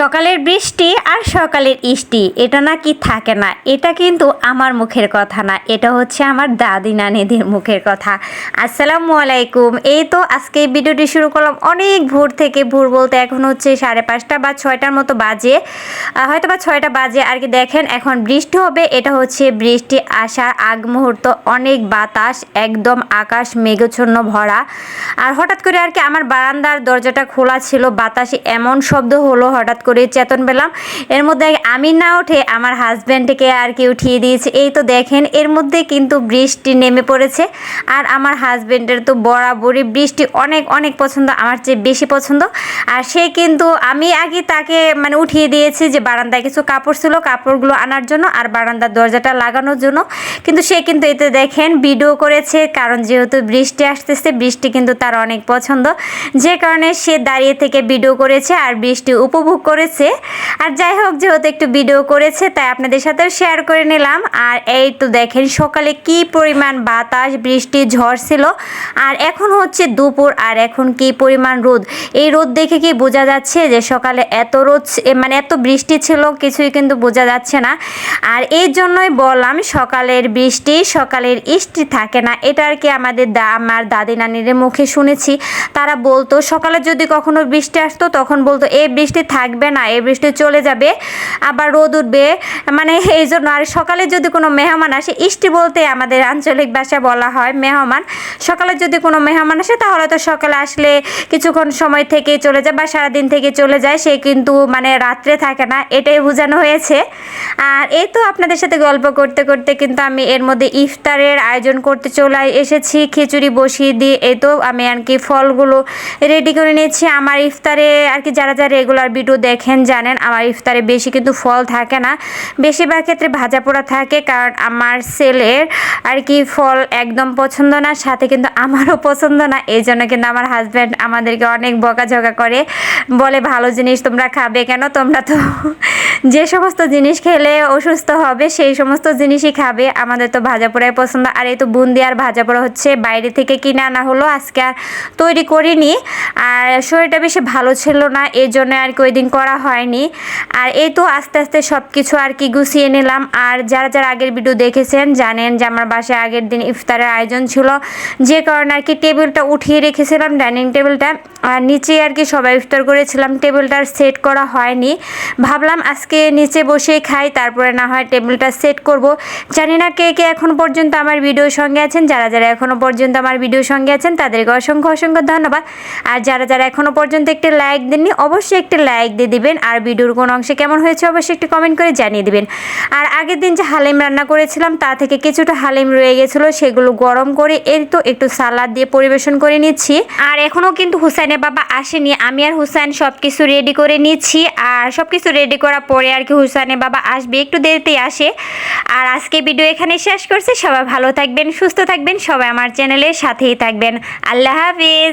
সকালের বৃষ্টি আর সকালের ইষ্টি, এটা নাকি থাকে না? এটা কিন্তু আমার মুখের কথা না, এটা হচ্ছে আমার দাদি নানিদের মুখের কথা। আসসালামু আলাইকুম। এই তো আজকে ভিডিওটি শুরু করলাম অনেক ভোর থেকে, ভোর বলতে এখন হচ্ছে সাড়ে পাঁচটা বা ছয়টার মতো বাজে। হয়তো বা ছয়টা বাজে, আর কি দেখেন এখন বৃষ্টি হবে, এটা হচ্ছে বৃষ্টি আসার আগ মুহূর্ত, অনেক বাতাস, একদম আকাশ মেঘচ্ছন্ন ভরা। আর হঠাৎ করে আর কি আমার বারান্দার দরজাটা খোলা ছিল, বাতাসে এমন শব্দ হলো হঠাৎ করে চেতন পেলাম। এর মধ্যে আমি না উঠে আমার হাজব্যান্ডকে আর কি উঠিয়ে দিয়েছে। এই তো দেখেন, এর মধ্যে কিন্তু বৃষ্টি নেমে পড়েছে। আর আমার হাজব্যান্ডের তো বরাবরই বৃষ্টি অনেক অনেক পছন্দ, আমার চেয়ে বেশি পছন্দ। আর সে কিন্তু, আমি আগে তাকে মানে উঠিয়ে দিয়েছি যে বারান্দায় কিছু কাপড় ছিল, কাপড়গুলো আনার জন্য আর বারান্দার দরজাটা লাগানোর জন্য। কিন্তু সে কিন্তু এতে দেখেন, ভিডিও করেছে, কারণ যেহেতু বৃষ্টি আসতেছে, বৃষ্টি কিন্তু তার অনেক পছন্দ। যে কারণে সে দাঁড়িয়ে থেকে ভিডিও করেছে আর বৃষ্টি উপভোগ করেছে। আর যাই হোক, যেহেতু একটু ভিডিও করেছে, তাই আপনাদের সাথেও শেয়ার করে নিলাম। আর এই তো দেখেন, সকালে কি পরিমাণ বাতাস, বৃষ্টি, ঝড় ছিল। আর এখন হচ্ছে দুপুর, আর এখন কি পরিমাণ রোদ। এই রোদ দেখে কি বোঝা যাচ্ছে যে সকালে এত রোদ মানে এত বৃষ্টি ছিল, কিছুই কিন্তু বোঝা যাচ্ছে না। আর এই জন্যই বললাম, সকালের বৃষ্টি, সকালের ইষ্টি থাকে না। এটা আর কি আমাদের দা, আমার দাদি নানির মুখে শুনেছি। তারা বলতো, সকালে যদি কখনো বৃষ্টি আসতো, তখন বলতো এই বৃষ্টি থাকবে না, এই বৃষ্টি চলে যাবে, আবার রোদ উঠবে। মানে এই জন্য আর সকালে যদি কোনো মেহমান আসে, ইষ্টি বলতে আমাদের আঞ্চলিক ভাষায় বলা হয় মেহমান। সকালে যদি কোনো মেহমান আসে, তাহলে তো সকালে আসলে কিছুক্ষণ সময় থেকে চলে যায় বা সারাদিন থেকে চলে যায়, সে কিন্তু মানে রাত্রে থাকে না, এটাই বোঝানো হয়েছে। আর এই তো আপনাদের সাথে গল্প করতে করতে কিন্তু আমি এর মধ্যে ইফতারের আয়োজন করতে চলে এসেছি, খিচুড়ি বসিয়ে দিয়ে। এই তো আমি আর কি ফলগুলো রেডি করে নিয়েছি। আমার ইফতারে আর কি যারা যারা রেগুলার ভিডিও দেখেন, জানেন, আমার ইফতারে বেশি কিন্তু ফল থাকে না। বেশিরভাগ ক্ষেত্রে ভাজা পোড়া থাকে, কারণ আমার সেলের আর কি ফল একদম পছন্দ না, সাথে কিন্তু আমারও পছন্দ না। এই জন্য কিন্তু আমার হাজব্যান্ড আমাদেরকে অনেক বকাঝকা করে। বলে ভালো জিনিস তোমরা খাবে কেন? তোমরা তো যে সমস্ত জিনিস খেলে অসুস্থ হবে, সেই সমস্ত জিনিসই খাবে। আমাদের তো ভাজা পোড়াই পছন্দ। আর এই তো বুন্দি আর ভাজা পোড়া হচ্ছে বাইরে থেকে কিনে আনা হলো, আজকে আর তৈরি করিনি। আর শরীরটা বেশি ভালো ছিল না, এই জন্য আর কি ওই দিন করা হয়নি। আর এই তো আস্তে আস্তে সব কিছু আর কি গুছিয়ে নিলাম। আর যারা যারা আগের ভিডিও দেখেছেন, জানেন যে আমার বাসায় আগের দিন ইফতারের আয়োজন ছিল। যে কারণে আর কি টেবিলটা উঠিয়ে রেখেছিলাম, ডাইনিং টেবিলটা। আর নিচে আর কি সবাই ইফতার করেছিলাম টেবিলটার সেট করা হয়নি। ভাবলাম আজকে নিচে বসেই খাই, তারপরে না হয় টেবিলটা সেট করব। জানি না কে কে এখন পর্যন্ত আমার ভিডিওর সঙ্গে আছেন। যারা যারা এখনও পর্যন্ত আমার ভিডিওর সঙ্গে আছেন, তাদেরকে অসংখ্য অসংখ্য ধন্যবাদ। আর যারা যারা এখনও পর্যন্ত একটি লাইক দেননি, অবশ্যই একটি লাইক দিয়ে দিবেন। আর ভিডিওর কোন অংশে কেমন হয়েছে, অবশ্যই একটি কমেন্ট করে জানিয়ে দিবেন। আর আগের দিন যে হালিম রান্না করেছিলাম, তা থেকে কিছুটা হালিম রয়ে গেছিল, সেগুলো গরম করে এই তো একটু সালাদ দিয়ে পরিবেশন করে নিচ্ছি। আর এখনও কিন্তু হুসাইনের বাবা আসেনি। আমি আর হুসাইন সব কিছু রেডি করে নিচ্ছি। আর সব কিছু রেডি করার পরে আর কি হুসানের বাবা আসবে, একটু দেরিতে আসে। আর আজকে ভিডিও এখানে শেষ করছে। সবাই ভালো থাকবেন, সুস্থ থাকবেন। সবাই আমার চ্যানেলের সাথেই থাকবেন। আল্লাহ হাফিজ।